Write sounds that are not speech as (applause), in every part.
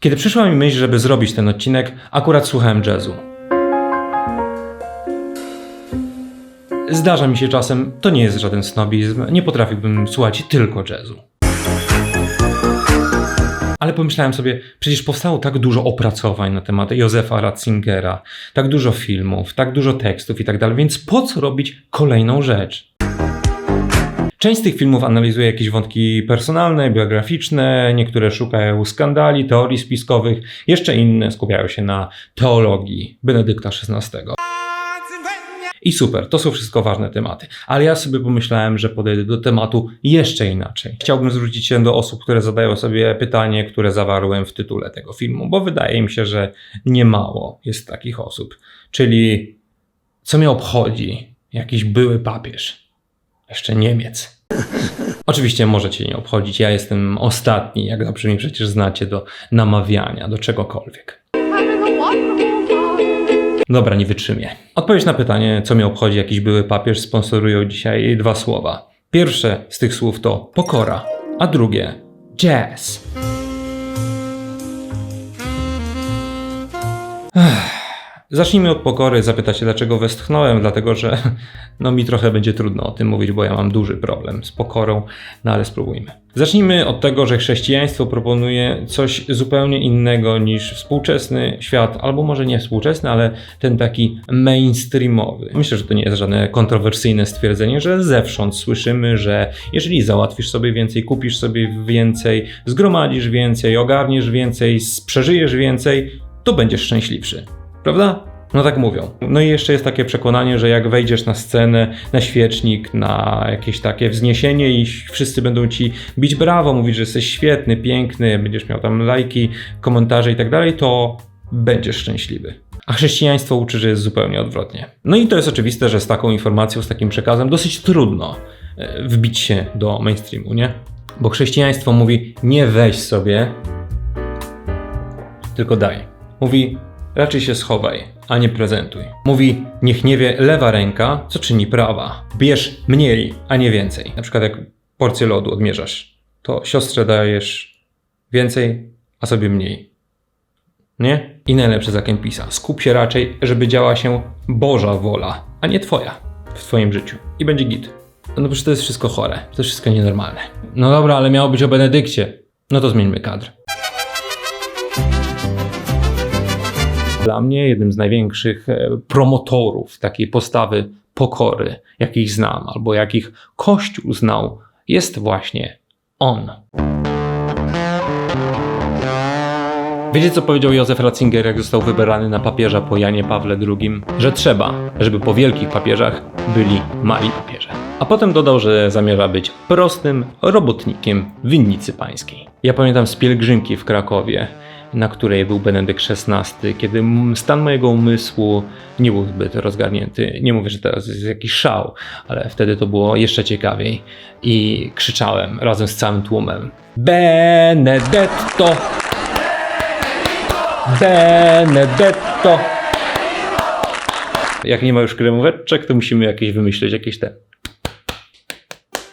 Kiedy przyszła mi myśl, żeby zrobić ten odcinek, akurat słuchałem jazzu. Zdarza mi się czasem, to nie jest żaden snobizm, nie potrafiłbym słuchać tylko jazzu. Ale pomyślałem sobie, przecież powstało tak dużo opracowań na temat Józefa Ratzingera, tak dużo filmów, tak dużo tekstów i tak dalej, więc po co robić kolejną rzecz? Część z tych filmów analizuje jakieś wątki personalne, biograficzne, niektóre szukają skandali, teorii spiskowych, jeszcze inne skupiają się na teologii Benedykta XVI. I super, to są wszystko ważne tematy. Ale ja sobie pomyślałem, że podejdę do tematu jeszcze inaczej. Chciałbym zwrócić się do osób, które zadają sobie pytanie, które zawarłem w tytule tego filmu, bo wydaje mi się, że niemało jest takich osób. Czyli co mnie obchodzi jakiś były papież, jeszcze Niemiec. Oczywiście możecie nie obchodzić, ja jestem ostatni, jak dobrze mi przecież znacie, do namawiania, do czegokolwiek. Dobra, nie wytrzymię. Odpowiedź na pytanie, co mnie obchodzi jakiś były papież, sponsorują dzisiaj dwa słowa. Pierwsze z tych słów to pokora, a drugie jazz. Zacznijmy od pokory. Zapytacie, dlaczego westchnąłem? Dlatego, że (laughs) no, mi trochę będzie trudno o tym mówić, bo ja mam duży problem z pokorą, no ale spróbujmy. Zacznijmy od tego, że chrześcijaństwo proponuje coś zupełnie innego niż współczesny świat, albo może nie współczesny, ale ten taki mainstreamowy. Myślę, że to nie jest żadne kontrowersyjne stwierdzenie, że zewsząd słyszymy, że jeżeli załatwisz sobie więcej, kupisz sobie więcej, zgromadzisz więcej, ogarniesz więcej, przeżyjesz więcej, to będziesz szczęśliwszy. Prawda? No tak mówią. No i jeszcze jest takie przekonanie, że jak wejdziesz na scenę, na świecznik, na jakieś takie wzniesienie i wszyscy będą ci bić brawo, mówić, że jesteś świetny, piękny, będziesz miał tam lajki, komentarze i tak dalej, to będziesz szczęśliwy. A chrześcijaństwo uczy, że jest zupełnie odwrotnie. No i to jest oczywiste, że z taką informacją, z takim przekazem dosyć trudno e, wbić się do mainstreamu, nie? Bo chrześcijaństwo mówi nie weź sobie, tylko daj. Mówi raczej się schowaj, a nie prezentuj. Mówi, niech nie wie lewa ręka, co czyni prawa. Bierz mniej, a nie więcej. Na przykład jak porcję lodu odmierzasz, to siostrze dajesz więcej, a sobie mniej. Nie? I najlepsze za Kempisa. Skup się raczej, żeby działa się Boża wola, a nie twoja w twoim życiu. I będzie git. No przecież to jest wszystko chore, to jest wszystko nienormalne. No dobra, ale miało być o Benedykcie. No to zmieńmy kadr. Dla mnie jednym z największych e, promotorów takiej postawy pokory, jakich znam, albo jakich Kościół znał, jest właśnie on. Wiecie, co powiedział Józef Ratzinger, jak został wybrany na papieża po Janie Pawle II? Że trzeba, żeby po wielkich papieżach byli mali papieże. A potem dodał, że zamierza być prostym robotnikiem winnicy pańskiej. Ja pamiętam z pielgrzymki w Krakowie, na której był Benedykt XVI, kiedy stan mojego umysłu nie był zbyt rozgarnięty. Nie mówię, że teraz jest jakiś szał, ale wtedy to było jeszcze ciekawiej. I krzyczałem razem z całym tłumem: Benedetto! Benedetto! Jak nie ma już kremóweczek, to musimy jakieś wymyślić, jakieś te.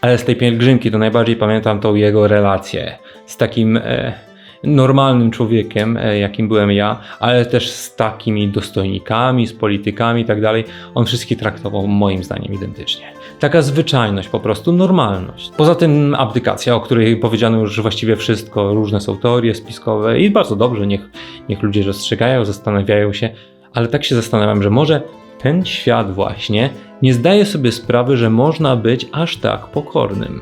Ale z tej pielgrzymki to najbardziej pamiętam tą jego relację z takim e, normalnym człowiekiem, e, jakim byłem ja, ale też z takimi dostojnikami, z politykami i tak dalej. On wszystkich traktował moim zdaniem identycznie. Taka zwyczajność, po prostu normalność. Poza tym abdykacja, o której powiedziano już właściwie wszystko, różne są teorie spiskowe i bardzo dobrze, niech, niech ludzie rozstrzygają, zastanawiają się, ale tak się zastanawiam, że może ten świat właśnie nie zdaje sobie sprawy, że można być aż tak pokornym.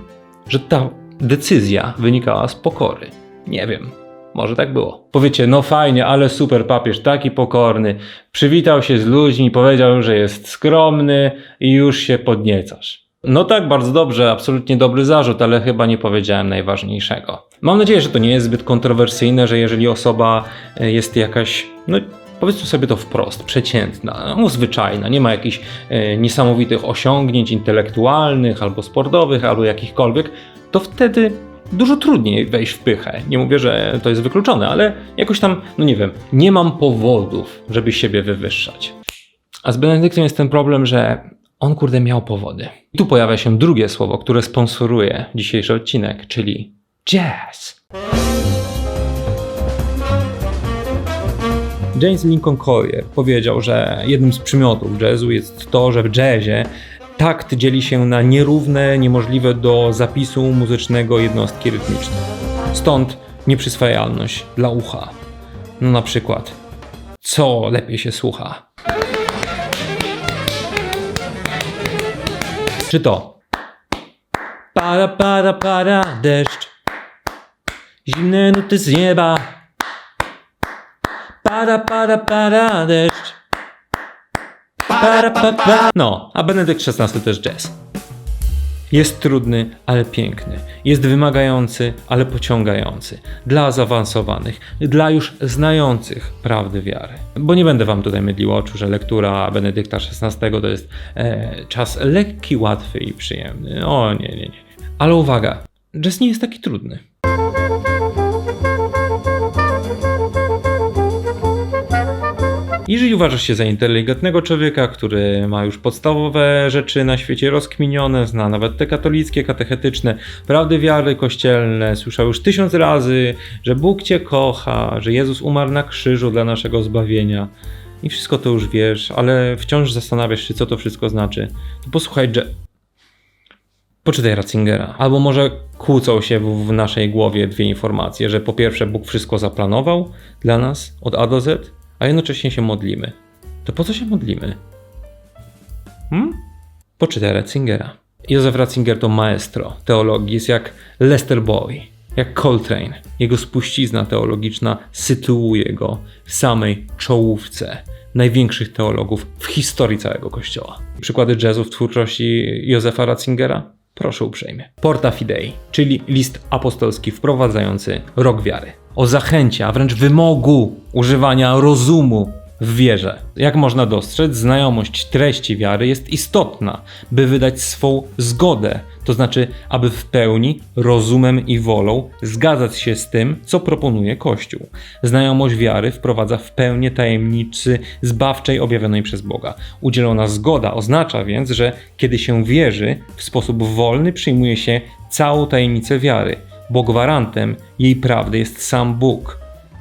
Że ta decyzja wynikała z pokory. Nie wiem. Może tak było. Powiecie, no fajnie, ale super papież, taki pokorny. Przywitał się z ludźmi, powiedział, że jest skromny i już się podniecasz. No tak, bardzo dobrze, absolutnie dobry zarzut, ale chyba nie powiedziałem najważniejszego. Mam nadzieję, że to nie jest zbyt kontrowersyjne, że jeżeli osoba e, jest jakaś, no powiedzmy sobie to wprost, przeciętna, no, zwyczajna, nie ma jakichś e, niesamowitych osiągnięć intelektualnych albo sportowych, albo jakichkolwiek, to wtedy dużo trudniej wejść w pychę. Nie mówię, że to jest wykluczone, ale jakoś tam, no nie wiem, nie mam powodów, żeby siebie wywyższać. A z Benedyktem jest ten problem, że on kurde miał powody. I tu pojawia się drugie słowo, które sponsoruje dzisiejszy odcinek, czyli jazz. James Lincoln Collier powiedział, że jednym z przymiotów jazzu jest to, że w jazzie takt dzieli się na nierówne, niemożliwe do zapisu muzycznego jednostki rytmiczne. Stąd nieprzyswajalność dla ucha. No na przykład, co lepiej się słucha? Czy to? Para, para, para, deszcz. Zimne nuty z nieba. Para, para, para, deszcz. No, a Benedykt XVI też jazz. Jest trudny, ale piękny. Jest wymagający, ale pociągający. Dla zaawansowanych, dla już znających prawdy wiary. Bo nie będę wam tutaj mydlił oczu, że lektura Benedykta XVI to jest e, czas lekki, łatwy i przyjemny. O nie, nie, nie. Ale uwaga, jazz nie jest taki trudny. Jeżeli uważasz się za inteligentnego człowieka, który ma już podstawowe rzeczy na świecie rozkminione, zna nawet te katolickie, katechetyczne, prawdy wiary kościelne, słyszał już tysiąc razy, że Bóg cię kocha, że Jezus umarł na krzyżu dla naszego zbawienia i wszystko to już wiesz, ale wciąż zastanawiasz się, co to wszystko znaczy, to posłuchaj, że Poczytaj Ratzingera. Albo może kłócą się w, w naszej głowie dwie informacje, że po pierwsze Bóg wszystko zaplanował dla nas od A do Z, a jednocześnie się modlimy. To po co się modlimy? Hmm? Poczytaj Ratzingera. Józef Ratzinger to maestro teologii, jest jak Lester Bowie, jak Coltrane. Jego spuścizna teologiczna sytuuje go w samej czołówce największych teologów w historii całego Kościoła. Przykłady jazzu w twórczości Józefa Ratzingera? Proszę uprzejmie. Porta Fidei, czyli list apostolski wprowadzający rok wiary. O zachęcie, a wręcz wymogu używania rozumu w wierze. Jak można dostrzec, znajomość treści wiary jest istotna, by wydać swą zgodę, to znaczy, aby w pełni rozumem i wolą zgadzać się z tym, co proponuje Kościół. Znajomość wiary wprowadza w pełnię tajemnicy zbawczej objawionej przez Boga. Udzielona zgoda oznacza więc, że kiedy się wierzy, w sposób wolny przyjmuje się całą tajemnicę wiary, bo gwarantem jej prawdy jest sam Bóg,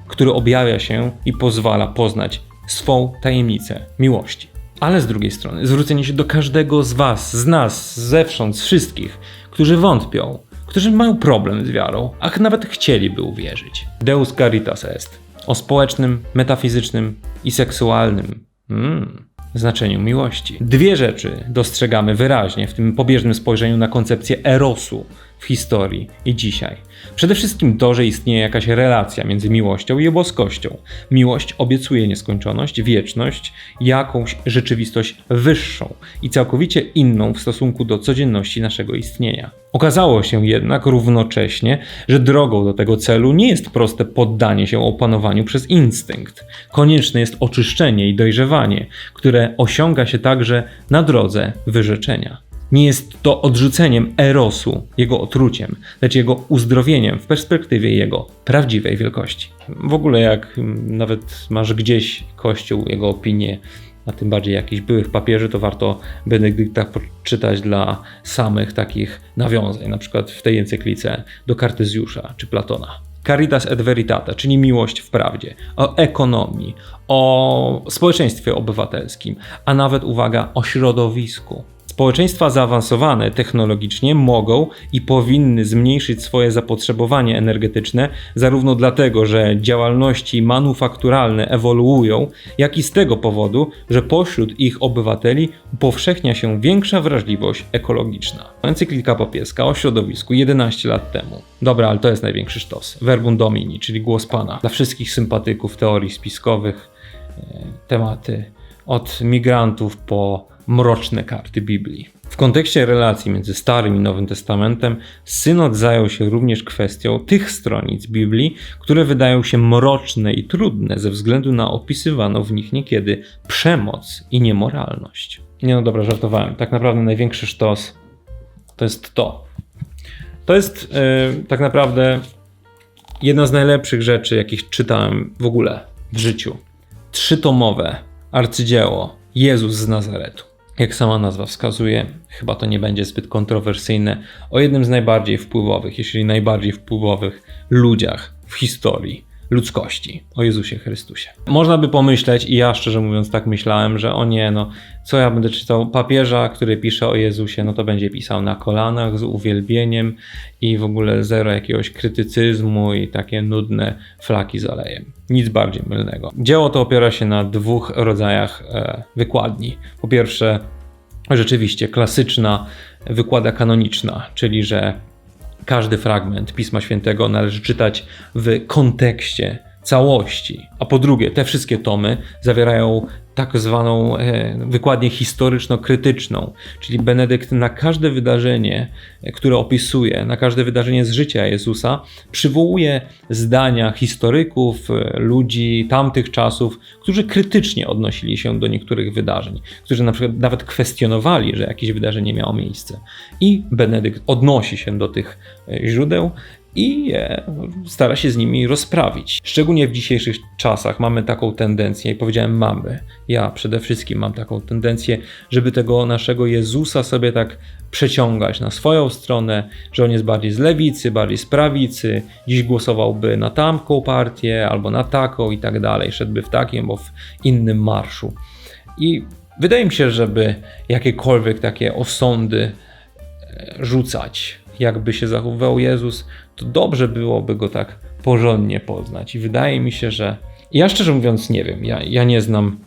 który objawia się i pozwala poznać swą tajemnicę miłości. Ale z drugiej strony, zwrócenie się do każdego z Was, z nas, zewsząd, z wszystkich, którzy wątpią, którzy mają problem z wiarą, a nawet chcieliby uwierzyć. Deus Caritas est. O społecznym, metafizycznym i seksualnym mm, znaczeniu miłości. Dwie rzeczy dostrzegamy wyraźnie w tym pobieżnym spojrzeniu na koncepcję erosu w historii i dzisiaj. Przede wszystkim to, że istnieje jakaś relacja między miłością i boskością. Miłość obiecuje nieskończoność, wieczność, jakąś rzeczywistość wyższą i całkowicie inną w stosunku do codzienności naszego istnienia. Okazało się jednak równocześnie, że drogą do tego celu nie jest proste poddanie się opanowaniu przez instynkt. Konieczne jest oczyszczenie i dojrzewanie, które osiąga się także na drodze wyrzeczenia. Nie jest to odrzuceniem erosu, jego otruciem, lecz jego uzdrowieniem w perspektywie jego prawdziwej wielkości. W ogóle, jak nawet masz gdzieś Kościół, jego opinię, a tym bardziej jakichś byłych papieży, to warto Benedykta poczytać dla samych takich nawiązań, na przykład w tej encyklice do Kartezjusza czy Platona. Caritas et Veritate, czyli miłość w prawdzie, o ekonomii, o społeczeństwie obywatelskim, a nawet uwaga, o środowisku. Społeczeństwa zaawansowane technologicznie mogą i powinny zmniejszyć swoje zapotrzebowanie energetyczne, zarówno dlatego, że działalności manufakturalne ewoluują, jak i z tego powodu, że pośród ich obywateli upowszechnia się większa wrażliwość ekologiczna. Encyklika papieska o środowisku 11 lat temu. Dobra, ale to jest największy sztos. Verbum Domini, czyli głos Pana. Dla wszystkich sympatyków teorii spiskowych, e, tematy od migrantów po mroczne karty Biblii. W kontekście relacji między Starym i Nowym Testamentem, synod zajął się również kwestią tych stronic Biblii, które wydają się mroczne i trudne ze względu na opisywaną w nich niekiedy przemoc i niemoralność. Nie no dobra, żartowałem. Tak naprawdę największy sztos to jest to. To jest yy, tak naprawdę jedna z najlepszych rzeczy, jakich czytałem w ogóle w życiu. Trzytomowe arcydzieło Jezus z Nazaretu jak sama nazwa wskazuje, chyba to nie będzie zbyt kontrowersyjne, o jednym z najbardziej wpływowych, jeśli najbardziej wpływowych ludziach w historii ludzkości, o Jezusie Chrystusie. Można by pomyśleć, i ja szczerze mówiąc tak myślałem, że o nie, no co ja będę czytał papieża, który pisze o Jezusie, no to będzie pisał na kolanach z uwielbieniem i w ogóle zero jakiegoś krytycyzmu i takie nudne flaki z olejem. Nic bardziej mylnego. Dzieło to opiera się na dwóch rodzajach e, wykładni. Po pierwsze, rzeczywiście klasyczna wykłada kanoniczna, czyli że każdy fragment Pisma Świętego należy czytać w kontekście całości. A po drugie, te wszystkie tomy zawierają tak zwaną e, wykładnię historyczno-krytyczną, czyli Benedykt na każde wydarzenie, e, które opisuje, na każde wydarzenie z życia Jezusa, przywołuje zdania historyków, e, ludzi tamtych czasów, którzy krytycznie odnosili się do niektórych wydarzeń, którzy na przykład nawet kwestionowali, że jakieś wydarzenie miało miejsce. I Benedykt odnosi się do tych źródeł i je stara się z nimi rozprawić. Szczególnie w dzisiejszych czasach mamy taką tendencję, i powiedziałem mamy, ja przede wszystkim mam taką tendencję, żeby tego naszego Jezusa sobie tak przeciągać na swoją stronę, że on jest bardziej z lewicy, bardziej z prawicy, dziś głosowałby na tamką partię albo na taką i tak dalej, szedłby w takim albo w innym marszu. I wydaje mi się, żeby jakiekolwiek takie osądy e, rzucać, jakby się zachowywał Jezus, to dobrze byłoby go tak porządnie poznać. I wydaje mi się, że ja szczerze mówiąc nie wiem, ja, ja nie znam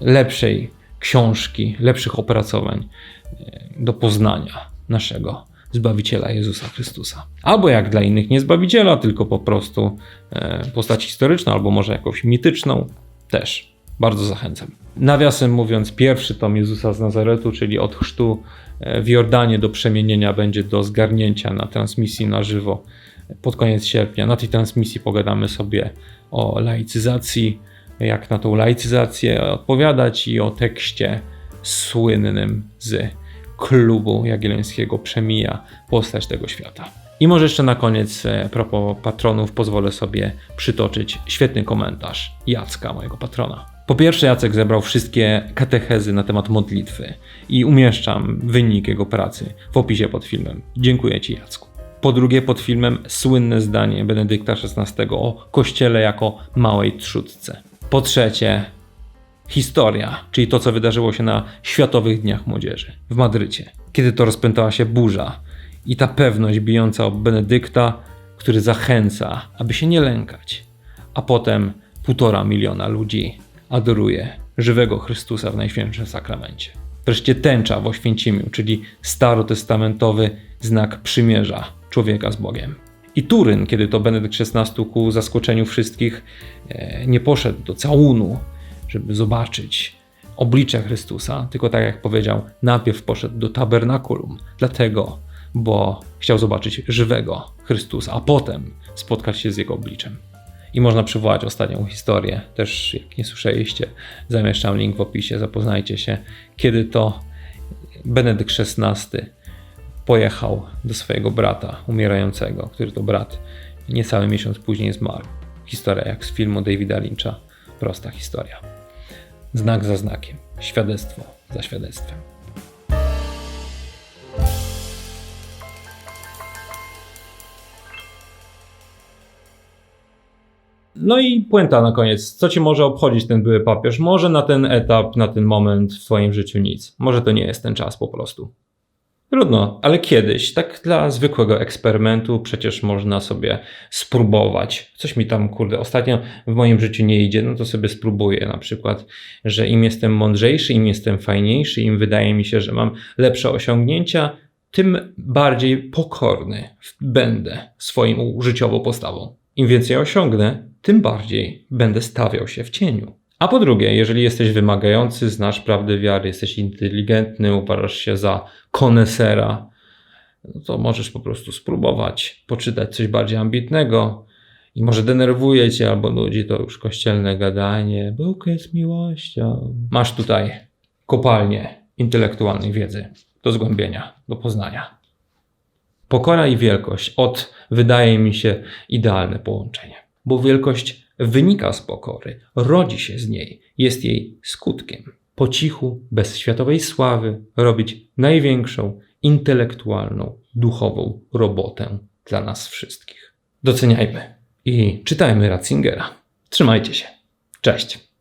lepszej książki, lepszych opracowań e, do poznania naszego Zbawiciela Jezusa Chrystusa. Albo jak dla innych nie Zbawiciela, tylko po prostu e, postać historyczną, albo może jakąś mityczną, też bardzo zachęcam. Nawiasem mówiąc, pierwszy tom Jezusa z Nazaretu, czyli od chrztu e, w Jordanie do przemienienia, będzie do zgarnięcia na transmisji na żywo pod koniec sierpnia. Na tej transmisji pogadamy sobie o laicyzacji, jak na tą laicyzację odpowiadać i o tekście słynnym z klubu jagiellońskiego Przemija postać tego świata. I może jeszcze na koniec, e, propos patronów, pozwolę sobie przytoczyć świetny komentarz Jacka, mojego patrona. Po pierwsze, Jacek zebrał wszystkie katechezy na temat modlitwy i umieszczam wynik jego pracy w opisie pod filmem. Dziękuję Ci, Jacku. Po drugie, pod filmem słynne zdanie Benedykta XVI o Kościele jako małej trzódce. Po trzecie, historia, czyli to, co wydarzyło się na Światowych Dniach Młodzieży w Madrycie, kiedy to rozpętała się burza i ta pewność bijąca o Benedykta, który zachęca, aby się nie lękać, a potem półtora miliona ludzi adoruje żywego Chrystusa w Najświętszym Sakramencie. Wreszcie tęcza w Oświęcimiu, czyli starotestamentowy znak przymierza człowieka z Bogiem. I Turyn, kiedy to Benedykt XVI ku zaskoczeniu wszystkich e, nie poszedł do całunu, żeby zobaczyć oblicze Chrystusa, tylko tak jak powiedział, najpierw poszedł do tabernakulum, dlatego, bo chciał zobaczyć żywego Chrystusa, a potem spotkać się z jego obliczem. I można przywołać ostatnią historię, też jak nie słyszeliście, zamieszczam link w opisie, zapoznajcie się, kiedy to Benedykt XVI pojechał do swojego brata umierającego, który to brat niecały miesiąc później zmarł. Historia jak z filmu Davida Lyncha, prosta historia. Znak za znakiem, świadectwo za świadectwem. No i puenta na koniec. Co ci może obchodzić ten były papież? Może na ten etap, na ten moment w twoim życiu nic. Może to nie jest ten czas po prostu. Trudno, ale kiedyś, tak dla zwykłego eksperymentu, przecież można sobie spróbować. Coś mi tam, kurde, ostatnio w moim życiu nie idzie, no to sobie spróbuję na przykład, że im jestem mądrzejszy, im jestem fajniejszy, im wydaje mi się, że mam lepsze osiągnięcia, tym bardziej pokorny będę swoim życiową postawą. Im więcej osiągnę, tym bardziej będę stawiał się w cieniu. A po drugie, jeżeli jesteś wymagający, znasz prawdę wiary, jesteś inteligentny, uważasz się za konesera, no to możesz po prostu spróbować poczytać coś bardziej ambitnego i może denerwuje cię albo nudzi to już kościelne gadanie. Bóg jest miłością. Masz tutaj kopalnię intelektualnej wiedzy do zgłębienia, do poznania. Pokora i wielkość od wydaje mi się idealne połączenie, bo wielkość wynika z pokory, rodzi się z niej, jest jej skutkiem. Po cichu, bez światowej sławy, robić największą intelektualną, duchową robotę dla nas wszystkich. Doceniajmy i czytajmy Ratzingera. Trzymajcie się. Cześć.